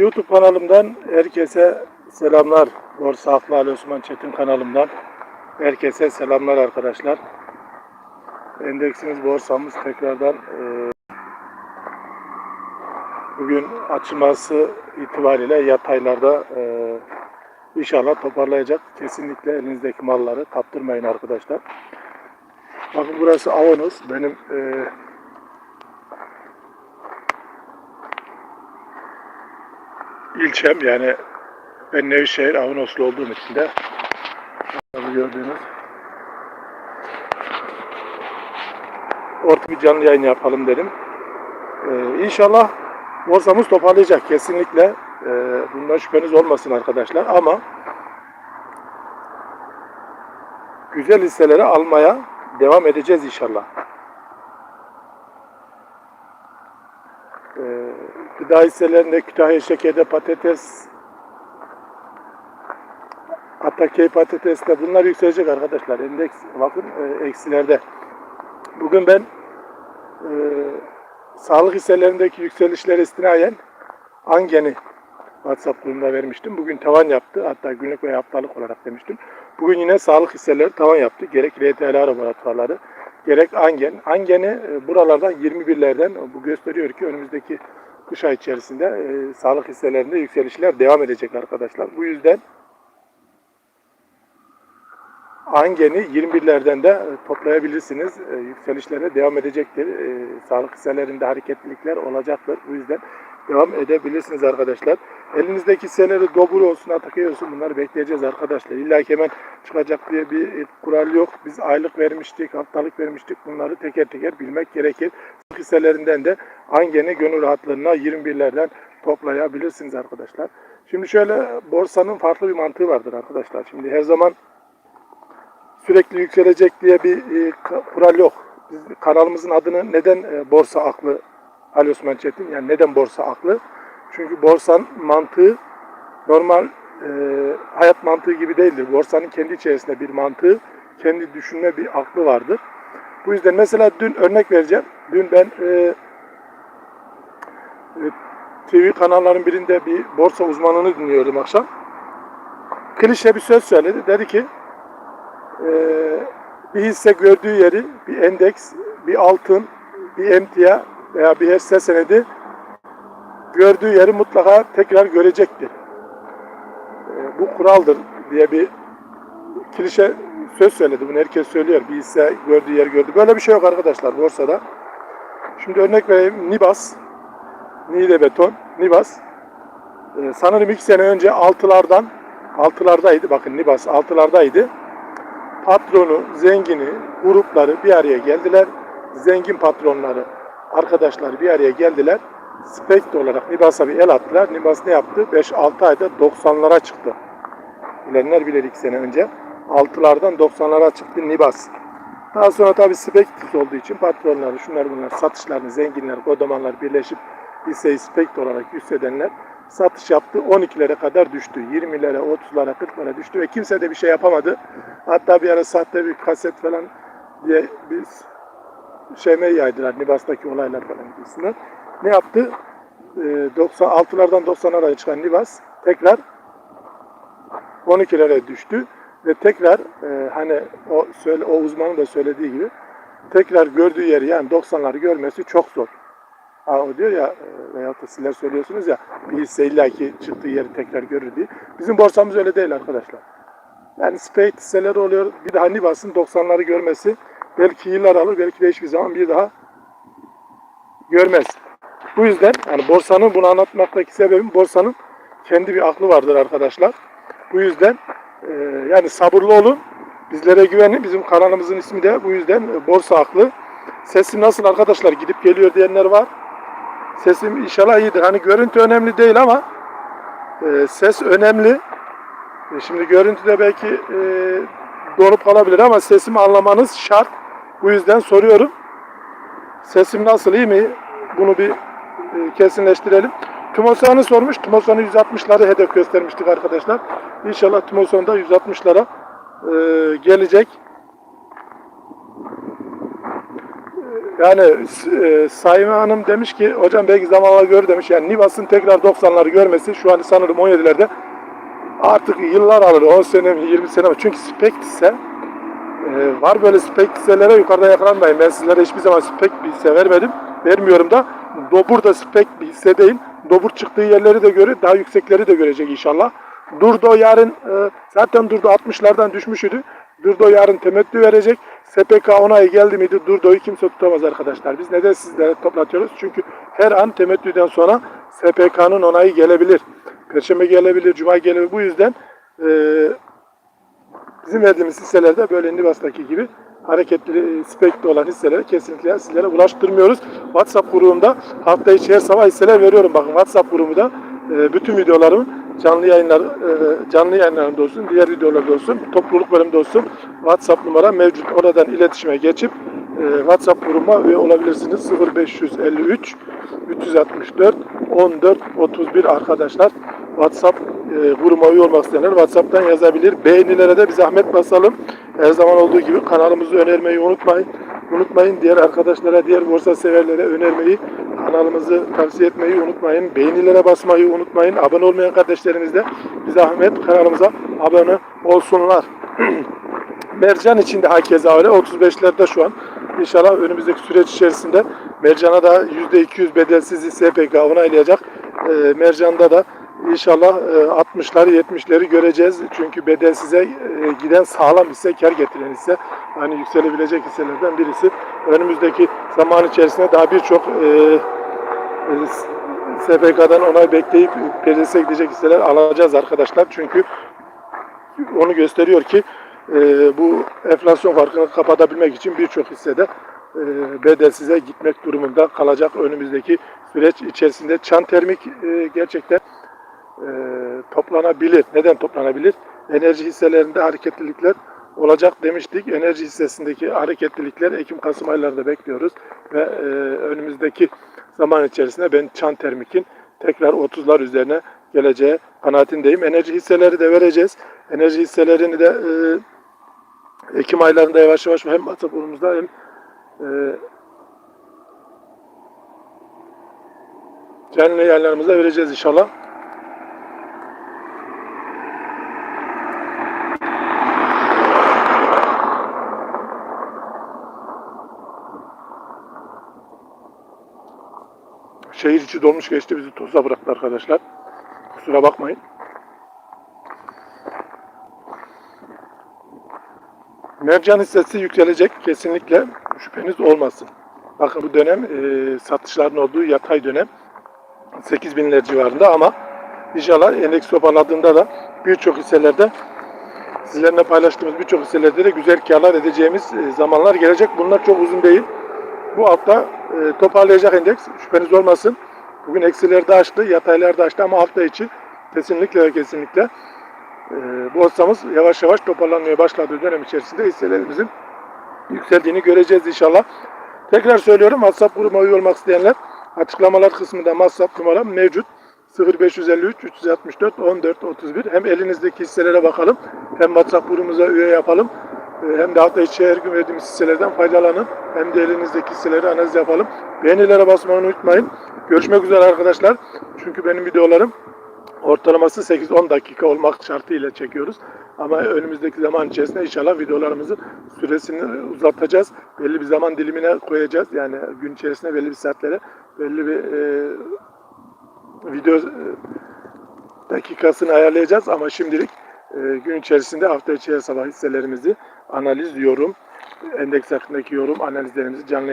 YouTube kanalımdan herkese selamlar. Borsa Aklı Ali Osman Çetin kanalımdan herkese selamlar arkadaşlar. Endeksimiz borsamız tekrardan e, bugün açılması itibariyle yataylarda e, inşallah toparlayacak. Kesinlikle elinizdeki malları kaptırmayın arkadaşlar. Bakın burası Avanos. Benim e, ilçem yani ben Nevşehir Avanoslu olduğum için de gördüğünüz orta bir canlı yayın yapalım dedim. Ee, inşallah borsamız toparlayacak kesinlikle. Ee, bundan şüpheniz olmasın arkadaşlar ama güzel hisseleri almaya devam edeceğiz inşallah. Ee, gıda hisselerinde Kütahya şekerde patates, Atakey patates de bunlar yükselecek arkadaşlar. Endeks bakın e, eksilerde. Bugün ben e, sağlık hisselerindeki yükselişlere istinayen Angen'i WhatsApp grubunda vermiştim. Bugün tavan yaptı. Hatta günlük veya haftalık olarak demiştim. Bugün yine sağlık hisseleri tavan yaptı. Gerek RTL laboratuvarları, gerek Angen. Angen'i e, buralardan 21'lerden bu gösteriyor ki önümüzdeki kış ay içerisinde e, sağlık hisselerinde yükselişler devam edecek arkadaşlar. Bu yüzden Angen'i 21'lerden de e, toplayabilirsiniz. E, Yükselişlere devam edecektir. E, Sağlık hisselerinde hareketlilikler olacaktır. Bu yüzden devam edebilirsiniz arkadaşlar. Elinizdeki hisseleri Dobur olsun, Atakey olsun bunları bekleyeceğiz arkadaşlar. İlla ki hemen çıkacak diye bir kural yok. Biz aylık vermiştik, haftalık vermiştik. Bunları teker teker bilmek gerekir. Hisselerinden de Angen'i gönül rahatlığına 21'lerden toplayabilirsiniz arkadaşlar. Şimdi şöyle borsanın farklı bir mantığı vardır arkadaşlar. Şimdi her zaman sürekli yükselecek diye bir e, kural yok. Biz kanalımızın adını neden e, borsa aklı Ali Osman Çetin yani neden borsa aklı? Çünkü borsanın mantığı normal e, hayat mantığı gibi değildir. Borsanın kendi içerisinde bir mantığı, kendi düşünme bir aklı vardır. Bu yüzden mesela dün örnek vereceğim. Dün ben e, e, TV kanalların birinde bir borsa uzmanını dinliyordum akşam. Klişe bir söz söyledi. Dedi ki ee, bir hisse gördüğü yeri, bir endeks, bir altın, bir emtia veya bir hisse senedi gördüğü yeri mutlaka tekrar görecektir. Ee, bu kuraldır diye bir klişe söz söyledi. Bunu herkes söylüyor. Bir gördüğü yer gördü. Böyle bir şey yok arkadaşlar borsada. Şimdi örnek vereyim. Nibas, Niğde Beton, Nibas. Ee, sanırım iki sene önce altılardan, altılardaydı. Bakın Nibas altılardaydı patronu, zengini, grupları bir araya geldiler. Zengin patronları, arkadaşlar bir araya geldiler. Spekt olarak Nibas'a bir el attılar. Nibas ne yaptı? 5-6 ayda 90'lara çıktı. Bilenler bilir 2 sene önce. 6'lardan 90'lara çıktı Nibas. Daha sonra tabii Spekt olduğu için patronları, şunlar bunlar, satışlarını, zenginler, kodamanlar birleşip hisseyi Spekt olarak hissedenler satış yaptı. 12'lere kadar düştü. 20'lere, 30'lara, 40'lara düştü ve kimse de bir şey yapamadı. Hatta bir ara sahte bir kaset falan diye bir şeyme yaydılar. Nibas'taki olaylar falan gibisinden. Ne yaptı? Ee, 96'lardan 90'lara çıkan Nibas tekrar 12'lere düştü ve tekrar e, hani o söyle o uzmanın da söylediği gibi tekrar gördüğü yeri yani 90'ları görmesi çok zor. Ha, o diyor ya e, veyahut da sizler söylüyorsunuz ya bir hisse illaki çıktığı yeri tekrar görür diye. Bizim borsamız öyle değil arkadaşlar. Yani spade hisseleri oluyor. Bir daha Nibas'ın 90'ları görmesi belki yıllar alır, belki de hiçbir zaman bir daha görmez. Bu yüzden yani borsanın bunu anlatmaktaki sebebim borsanın kendi bir aklı vardır arkadaşlar. Bu yüzden e, yani sabırlı olun. Bizlere güvenin. Bizim kanalımızın ismi de bu yüzden e, borsa aklı. Sesim nasıl arkadaşlar gidip geliyor diyenler var. Sesim inşallah iyidir. Hani görüntü önemli değil ama e, ses önemli. E, şimdi görüntüde belki e, donup kalabilir ama sesimi anlamanız şart. Bu yüzden soruyorum. Sesim nasıl iyi mi? Bunu bir e, kesinleştirelim. Timosan'ı sormuş. Timosan'ı 160'ları hedef göstermiştik arkadaşlar. İnşallah Timosan'da 160'lara e, gelecek. Yani e, Sayma Hanım demiş ki hocam belki zamanla gör demiş. Yani Nivas'ın tekrar 90'ları görmesi şu an sanırım 17'lerde artık yıllar alır. 10 sene mi 20 sene mi? Çünkü Spectis'e e, var böyle Spectis'lere yukarıda yakalanmayın. Ben sizlere hiçbir zaman Spect vermedim. Vermiyorum da. Dobur da Spect değil. Dobur çıktığı yerleri de görür. Daha yüksekleri de görecek inşallah. Durdo yarın e, zaten Durdo 60'lardan düşmüş. Durdo yarın temettü verecek. SPK onayı geldi miydi Durdo'yu kimse tutamaz arkadaşlar. Biz neden sizlere toplatıyoruz? Çünkü her an temettüden sonra SPK'nın onayı gelebilir. Perşembe gelebilir, Cuma gelebilir. Bu yüzden e, bizim verdiğimiz hisselerde böyle Nivas'taki gibi hareketli, spekli olan hisseleri kesinlikle sizlere ulaştırmıyoruz. WhatsApp grubumda hafta içi her sabah hisseler veriyorum. Bakın WhatsApp grubumda e, bütün videolarımın canlı yayınlar e, canlı yayınlarımda olsun, diğer videolarda olsun, topluluk bölümünde olsun WhatsApp numara mevcut. Oradan iletişime geçip e, WhatsApp grubuma üye olabilirsiniz. 0553 364 14 31 arkadaşlar. WhatsApp grubuma üye olmak isteyenler WhatsApp'tan yazabilir. Beğenilere de bir zahmet basalım. Her zaman olduğu gibi kanalımızı önermeyi unutmayın. Unutmayın diğer arkadaşlara, diğer borsa severlere önermeyi, kanalımızı tavsiye etmeyi unutmayın. Beğenilere basmayı unutmayın. Abone olmayan kardeşlerimiz de bir zahmet kanalımıza abone olsunlar. Mercan için de hakeza öyle. 35'lerde şu an. İnşallah önümüzdeki süreç içerisinde Mercan'a da %200 bedelsiz SPK onaylayacak. E, Mercan'da da inşallah e, 60'ları 70'leri göreceğiz. Çünkü bedelsize e, giden sağlam hisse, kar getiren hisse. Hani yükselebilecek hisselerden birisi. Önümüzdeki zaman içerisinde daha birçok e, e, SPK'dan onay bekleyip PDS'e gidecek hisseler alacağız arkadaşlar. Çünkü onu gösteriyor ki e, bu enflasyon farkını kapatabilmek için birçok hissede e, bedelsize gitmek durumunda kalacak önümüzdeki süreç içerisinde. Çan termik e, gerçekten e, toplanabilir. Neden toplanabilir? Enerji hisselerinde hareketlilikler olacak demiştik. Enerji hissesindeki hareketlilikler Ekim-Kasım aylarında bekliyoruz. Ve e, önümüzdeki zaman içerisinde ben Çan Termik'in tekrar 30'lar üzerine geleceği kanaatindeyim. Enerji hisseleri de vereceğiz. Enerji hisselerini de e, Ekim aylarında yavaş yavaş hem WhatsApp grubumuzda hem e, canlı yayınlarımızda vereceğiz inşallah. Şehir içi dolmuş geçti bizi toza bıraktı arkadaşlar. Kusura bakmayın. Mercan hissesi yükselecek kesinlikle şüpheniz olmasın. Bakın bu dönem e, satışların olduğu yatay dönem 8 binler civarında ama inşallah endeks toparladığında da birçok hisselerde sizlerle paylaştığımız birçok hisselerde de güzel karlar edeceğimiz e, zamanlar gelecek. Bunlar çok uzun değil. Bu hafta e, toparlayacak endeks şüpheniz olmasın. Bugün eksilerde açtı, yataylarda açtı ama hafta içi kesinlikle ve kesinlikle e, borsamız yavaş yavaş toparlanmaya başladığı dönem içerisinde hisselerimizin yükseldiğini göreceğiz inşallah. Tekrar söylüyorum WhatsApp grubuma üye olmak isteyenler açıklamalar kısmında WhatsApp numaram mevcut. 0553 364 14 31 hem elinizdeki hisselere bakalım hem WhatsApp grubumuza üye yapalım hem de hafta içi her gün verdiğimiz hisselerden faydalanın hem de elinizdeki hisseleri analiz yapalım. Beğenilere basmayı unutmayın. Görüşmek üzere arkadaşlar. Çünkü benim videolarım ortalaması 8-10 dakika olmak şartıyla çekiyoruz. Ama önümüzdeki zaman içerisinde inşallah videolarımızın süresini uzatacağız. Belli bir zaman dilimine koyacağız. Yani gün içerisinde belli bir saatlere belli bir e, video e, dakikasını ayarlayacağız. Ama şimdilik e, gün içerisinde hafta içi sabah hisselerimizi analiz, yorum, endeks hakkındaki yorum analizlerimizi canlı